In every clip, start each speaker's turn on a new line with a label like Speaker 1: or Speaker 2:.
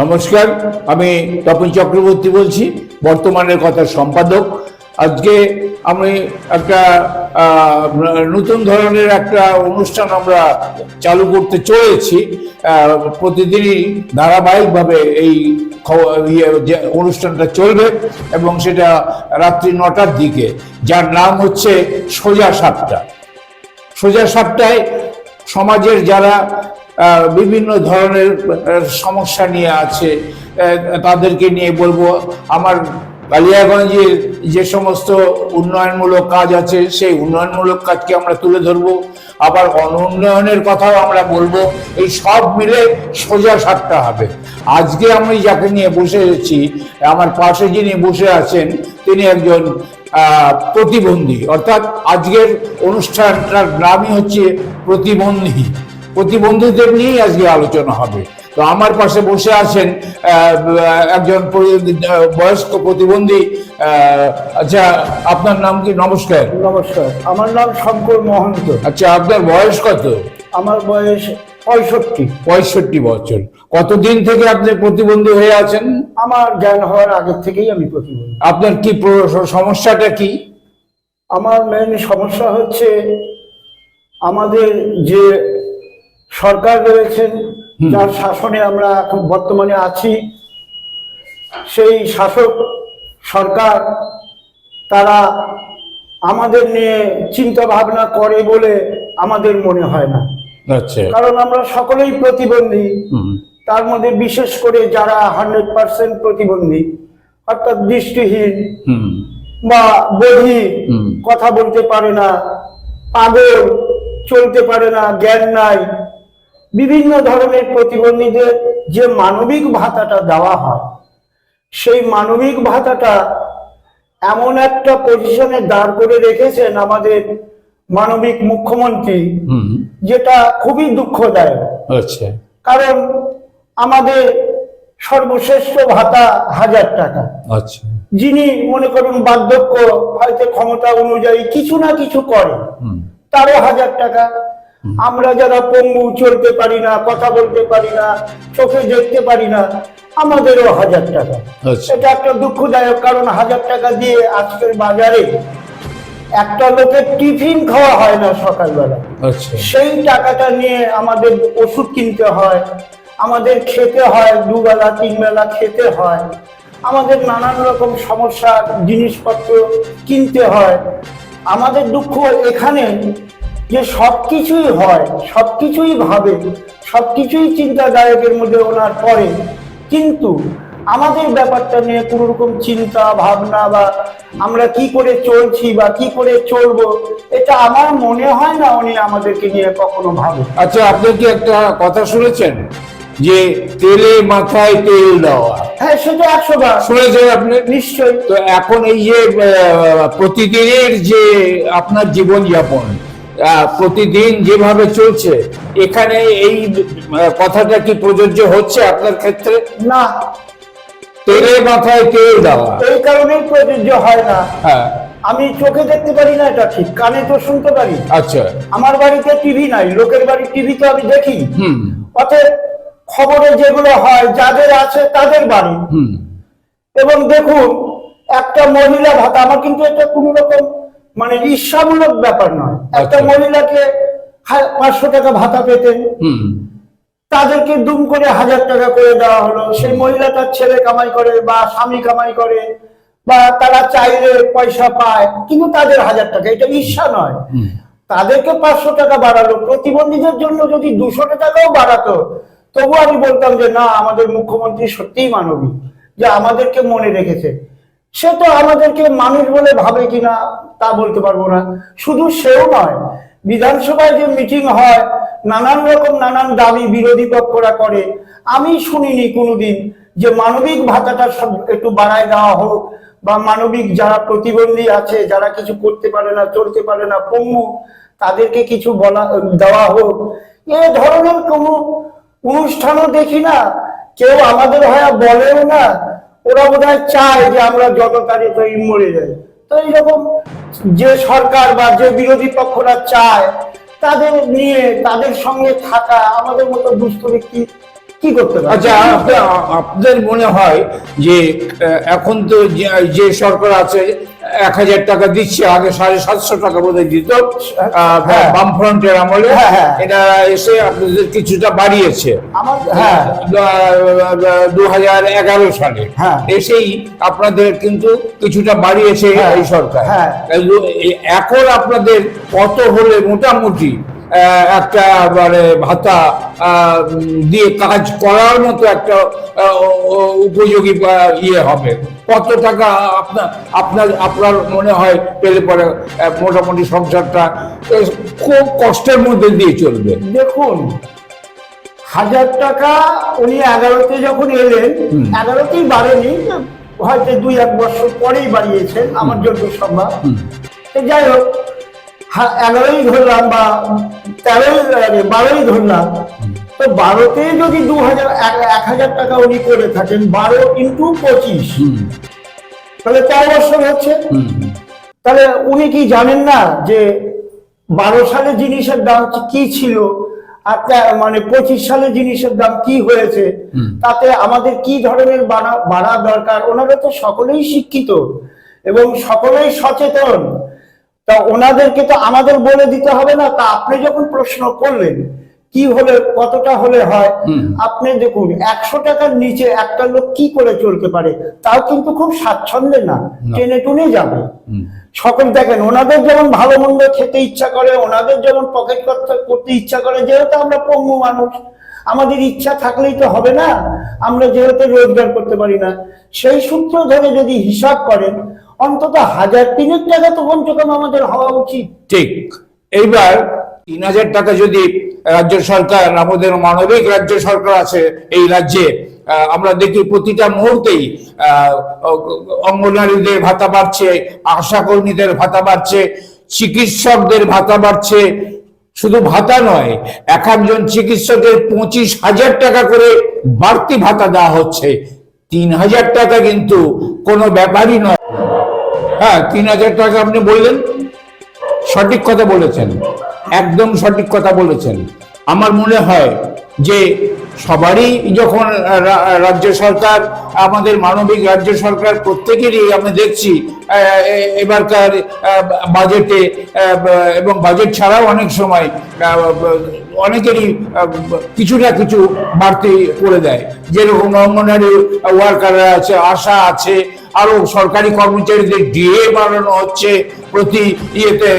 Speaker 1: নমস্কার, আমি তপন চক্রবর্তী বলছি, বর্তমানের কথা সম্পাদক। আজকে আমি একটা নতুন ধরনের একটা অনুষ্ঠান আমরা চালু করতে চলেছি। প্রতিদিনই ধারাবাহিকভাবে এই ইয়ে অনুষ্ঠানটা চলবে এবং সেটা রাত্রি নটার দিকে। যার নাম হচ্ছে সোজা সাতটা সোজা সাপটায় সমাজের যারা বিভিন্ন ধরনের সমস্যা নিয়ে আছে। তাদেরকে নিয়ে বলব, আমার কালিয়াগঞ্জের যে সমস্ত উন্নয়নমূলক কাজ আছে, সেই উন্নয়নমূলক কাজকে আমরা তুলে ধরবো। আবার অনুন্নয়নের কথাও আমরা বলব, এই সব মিলে সোজা সাতটা হবে। আজকে আমি যাকে নিয়ে বসে এসেছি আমার পাশে যিনি বসে আছেন, তিনি একজন প্রতিবন্ধী। অর্থাৎ আজকের অনুষ্ঠানটার নামই হচ্ছে প্রতিবন্ধী। প্রতিবন্ধীদের নিয়েই আজকে আলোচনা হবে। তো আমার পাশে বসে আছেন একজন বয়স্ক প্রতিবন্ধী আচ্ছা আপনার নাম কি? নমস্কার।
Speaker 2: নমস্কার। আমার নাম শঙ্কর মহন্ত।
Speaker 1: আচ্ছা আপনার বয়স কত?
Speaker 2: আমার বয়স পঁয়ষট্টি।
Speaker 1: পঁয়ষট্টি বছর। কতদিন থেকে আপনি প্রতিবন্ধী হয়ে আছেন?
Speaker 2: আমার জ্ঞান হওয়ার আগের থেকেই আমি প্রতিবন্ধী।
Speaker 1: আপনার কি সমস্যাটা কি?
Speaker 2: আমার মেন সমস্যা হচ্ছে আমাদের যে সরকার রয়েছেন যার শাসনে আমরা এখন বর্তমানে আছি। সেই শাসক সরকার তারা আমাদের নিয়ে চিন্তা ভাবনা করে বলে আমাদের মনে হয় না।
Speaker 1: আচ্ছা।
Speaker 2: কারণ আমরা সকলেই প্রতিবন্ধী। তার মধ্যে বিশেষ করে যারা হান্ড্রেড পার্সেন্ট প্রতিবন্ধী অর্থাৎ দৃষ্টিহীন বা বধির কথা বলতে পারে না পাগল চলতে পারে না জ্ঞান নাই বিভিন্ন ধরনের প্রতিবন্ধীদের যে মানবিক ভাতাটা দেওয়া হয় সেই মানবিক ভাতাটা এমন একটা পজিশনে দাঁড় করে রেখেছেন আমাদের মানবিক মুখ্যমন্ত্রী যেটা খুবই দুঃখদায়ক।
Speaker 1: আচ্ছা।
Speaker 2: কারণ আমাদের সর্বশ্রেষ্ঠ ভাতা হাজার টাকা।
Speaker 1: আচ্ছা।
Speaker 2: যিনি মনে করুন বার্ধক্য হয়তো ক্ষমতা অনুযায়ী কিছু না কিছু করে তারও হাজার টাকা। আমরা যারা পঙ্গু চলতে পারি না কথা বলতে পারি না চোখে দেখতে পারি না আমাদেরও হাজার টাকা।
Speaker 1: আচ্ছা।
Speaker 2: এটা একটা দুঃখদায়ক কারণ হাজার টাকা দিয়ে আজকের বাজারে একটা লোকের টিফিন খাওয়া হয় না সকালবেলা।
Speaker 1: আচ্ছা।
Speaker 2: সেই টাকাটা নিয়ে আমাদের ওষুধ কিনতে হয় আমাদের খেতে হয় দুবেলা তিন বেলা খেতে হয় আমাদের নানান রকম সমস্যা জিনিসপত্র কিনতে হয়। আমাদের দুঃখ এখানে যে সব কিছুই হয় সব কিছুই ভাবে সব কিছুই চিন্তাদায়কের মধ্যে ওনার পড়ে কিন্তু আমাদের ব্যাপারটা নিয়ে কোনো রকম চিন্তা ভাবনা বা আমরা কি করে চলছি বা কি করে চলবো এটা আমার মনে হয় না উনি আমাদেরকে নিয়ে কখনো ভাবে।
Speaker 1: আচ্ছা আপনি কি একটা কথা শুনেছেন যে তেলে মাথায় তেল দেওয়া?
Speaker 2: হ্যাঁ সেটা একশো বার।
Speaker 1: শুনেছেন আপনি?
Speaker 2: নিশ্চয়ই।
Speaker 1: তো এখন এই যে প্রতিদিনের যে আপনার জীবনযাপন প্রতিদিন যেভাবে চলছে এখানে এই কথাটা কি প্রযোজ্য হচ্ছে আপনার ক্ষেত্রে?
Speaker 2: না।
Speaker 1: তেলে মাথায় তেল দেওয়া।
Speaker 2: এই কারণেই প্রযোজ্য হয় না।
Speaker 1: হ্যাঁ।
Speaker 2: আমি চোখে দেখতে পারি না এটা ঠিক কানে তো শুনতে পারি।
Speaker 1: আচ্ছা।
Speaker 2: আমার বাড়িতে টিভি নাই লোকের বাড়ির টিভি তো আমি দেখি।
Speaker 1: হুম।
Speaker 2: অতএব খবরে যেগুলো হয় যাদের আছে তাদের বাড়ি।
Speaker 1: হুম।
Speaker 2: এবং দেখুন একটা মহিলা ভাতা আমার কিন্তু এটা কোন রকম মানে ঈর্ষামূলক ব্যাপার নয়। একটা
Speaker 1: আচ্ছা।
Speaker 2: মহিলাকে পাঁচশো টাকা ভাতা পেতেন। তাদেরকে দুম করে হাজার টাকা করে দেওয়া হলো। সেই মহিলা তার ছেলে কামাই করে বা স্বামী কামাই করে বা তারা চাইলে পয়সা পায় কিন্তু তাদের হাজার টাকা এটা ঈর্ষা নয়। তাদেরকে পাঁচশো টাকা বাড়ালো। প্রতিবন্ধীদের জন্য যদি দুশো টাকাও বাড়াতো তবু আমি বলতাম যে না আমাদের মুখ্যমন্ত্রী সত্যিই মানবিক যে আমাদেরকে মনে রেখেছে। সে তো আমাদেরকে মানুষ বলে ভাবে কিনা তা বলতে পারব না। শুধু সেও নয়, বিধানসভায় যে মিটিং হয়, নানান রকম নানান দাবি বিরোধী পক্ষরা করে। আমি শুনিনি কোনোদিন যে মানবিক ভাতাটা একটু বাড়ায় দেওয়া হোক, বা মানবিক যারা প্রতিবন্ধী আছে, যারা কিছু করতে পারে না, চলতে পারে না পঙ্গু তাদেরকে কিছু বলা, দেওয়া হোক। এ ধরনের কোনো অনুষ্ঠানও দেখি না। কেউ আমাদের হয়ে বলেও না ওরা বোধ চায় যে আমরা যত তাড়াতাড়ি মরে যাই। তো এইরকম যে সরকার বা যে বিরোধী পক্ষরা চায়, তাদের নিয়ে, তাদের সঙ্গে থাকা, আমাদের মতো দুস্থ ব্যক্তি কি করতে পারে?
Speaker 1: আচ্ছা আপনা- আপনাদের মনে হয় যে এখন তো যে সরকার আছে এক হাজার টাকা দিচ্ছে আগে সাড়ে সাতশো টাকা বোধহয় দিত
Speaker 2: হ্যাঁ।
Speaker 1: বামফ্রন্টের আমলে
Speaker 2: হ্যাঁ, হ্যাঁ।
Speaker 1: এটা এসে আপনাদের কিছুটা বাড়িয়েছে
Speaker 2: হ্যাঁ
Speaker 1: দু হাজার এগারো সালে
Speaker 2: হ্যাঁ।
Speaker 1: এসেই আপনাদের কিন্তু কিছুটা বাড়িয়েছে এই সরকার
Speaker 2: হ্যাঁ।
Speaker 1: এখন আপনাদের কত হলে মোটামুটি একটা মানে ভাতা দিয়ে কাজ করার মতো একটা উপযোগী ইয়ে হবে। কত টাকা আপনার আপনার আপনার মনে হয় পেলে পরে মোটামুটি সংসারটা খুব কষ্টের মধ্যে দিয়ে চলবে।
Speaker 2: দেখুন হাজার টাকা উনি এগারোতে যখন এলেন এগারোতেই বাড়েনি হয়তো দুই এক বছর পরেই বাড়িয়েছেন আমার জন্য সম্ভব। যাই হোক এগারোই ধরলাম বা তেরোই বারোই ধরলাম। তো বারোতে যদি দু হাজার এক- হাজার টাকা উনি করে থাকেন বারো ইন্টু পঁচিশ। তাহলে তেরো বছর হচ্ছে। তাহলে উনি কি জানেন না যে বারো সালে জিনিসের দাম কি ছিল আর মানে পঁচিশ সালে জিনিসের দাম কি হয়েছে? তাতে আমাদের কি ধরনের বাড়া বাড়া দরকার? ওনারা তো সকলেই শিক্ষিত এবং সকলেই সচেতন। তা ওনাদেরকে তো আমাদের বলে দিতে হবে না। তা আপনি যখন প্রশ্ন করলেন কি হলে কতটা হলে হয়? আপনি দেখুন একশো টাকার নিচে একটা লোক কি করে চলতে পারে তাও কিন্তু খুব স্বাচ্ছন্দ্যে না। টেনে টুনে যাবে। সকল দেখেন ওনাদের যেমন ভালো মন্দ খেতে ইচ্ছা করে ওনাদের যেমন পকেট করতে করতে ইচ্ছা করে যেহেতু আমরা পঙ্গু মানুষ আমাদের ইচ্ছা থাকলেই তো হবে না। আমরা যেহেতু রোজগার করতে পারি না। সেই সূত্র ধরে যদি হিসাব করেন অন্তত হাজার তিনের টাকা তো কমসে আমাদের হওয়া উচিত।
Speaker 1: ঠিক। এইবার তিন হাজার টাকা যদি রাজ্য সরকার, আমাদের মানবিক রাজ্য সরকার আছে এই রাজ্যে আমরা দেখি প্রতিটা মুহূর্তেই অঙ্গনারীদের ভাতা বাড়ছে, আশা কর্মীদের ভাতা বাড়ছে, চিকিৎসকদের ভাতা বাড়ছে। শুধু ভাতা নয়, এক একজন চিকিৎসকের পঁচিশ হাজার টাকা করে বাড়তি ভাতা দেওয়া হচ্ছে। তিন হাজার টাকা কিন্তু কোনো ব্যাপারই নয়। হ্যাঁ তিন হাজার টাকা আপনি বললেন, সঠিক কথা বলেছেন, একদম সঠিক কথা বলেছেন। আমার মনে হয় যে সবারই যখন রাজ্য সরকার, আমাদের মানবিক রাজ্য সরকার প্রত্যেকেরই আমি দেখছি এবারকার বাজেটে এবং বাজেট ছাড়াও অনেক সময় অনেকেরই কিছু না কিছু বাড়তি করে দেয়। যেরকম অঙ্গনারী ওয়ার্কাররা আছে, আশা আছে আরও সরকারি কর্মচারীদের ডিএ বাড়ানো হচ্ছে প্রতি ইয়েতে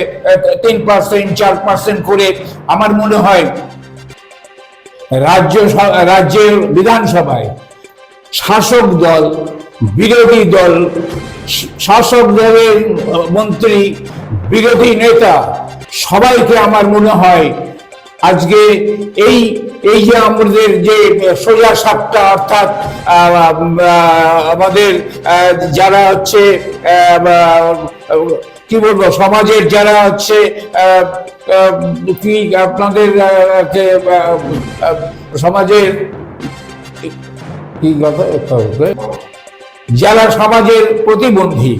Speaker 1: তিন পার্সেন্ট চার পার্সেন্ট করে। আমার মনে হয় রাজ্য রাজ্যের বিধানসভায় শাসক দল, বিরোধী দল শাসক দলের মন্ত্রী, বিরোধী নেতা সবাইকে আমার মনে হয় আজকে এই এই যে আমাদের যে সোজা সাপটা, অর্থাৎ আমাদের যারা হচ্ছে কি বলব, সমাজের যারা হচ্ছে কি আপনাদের সমাজের, কি কথা যারা সমাজের প্রতিবন্ধী,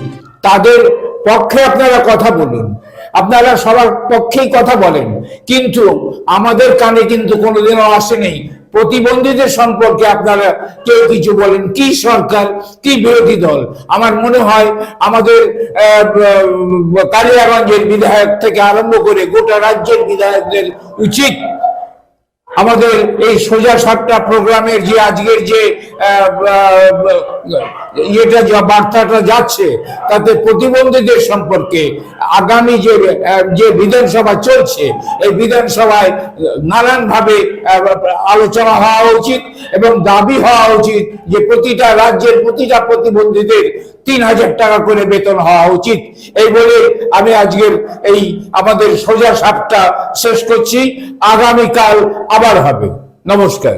Speaker 1: তাদের পক্ষে আপনারা কথা বলুন। আপনারা সবার পক্ষেই কথা বলেন। কিন্তু আমাদের কানে কিন্তু কোনোদিনও আসেনি। প্রতিবন্ধীদের সম্পর্কে আপনারা কেউ কিছু বলেন, কি সরকার, কি বিরোধী দল? আমার মনে হয় আমাদের কালিয়াগঞ্জের বিধায়ক থেকে আরম্ভ করে গোটা রাজ্যের বিধায়কদের উচিত আমাদের এই সোজা সাতটা প্রোগ্রামের যে আজকের যে ইয়েটা যা বার্তাটা যাচ্ছে, তাতে প্রতিবন্ধীদের সম্পর্কে আগামী যে যে বিধানসভা চলছে, এই বিধানসভায় নানান ভাবে আলোচনা হওয়া উচিত এবং দাবি হওয়া উচিত যে প্রতিটা রাজ্যের প্রতিটা প্রতিবন্ধীদের তিন হাজার টাকা করে বেতন হওয়া উচিত। এই বলে আমি আজকের এই আমাদের সোজা সাপটা শেষ করছি। আগামীকাল আবার হবে। নমস্কার।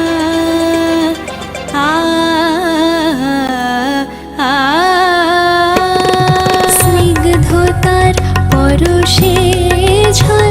Speaker 3: পরশে ঝলমলে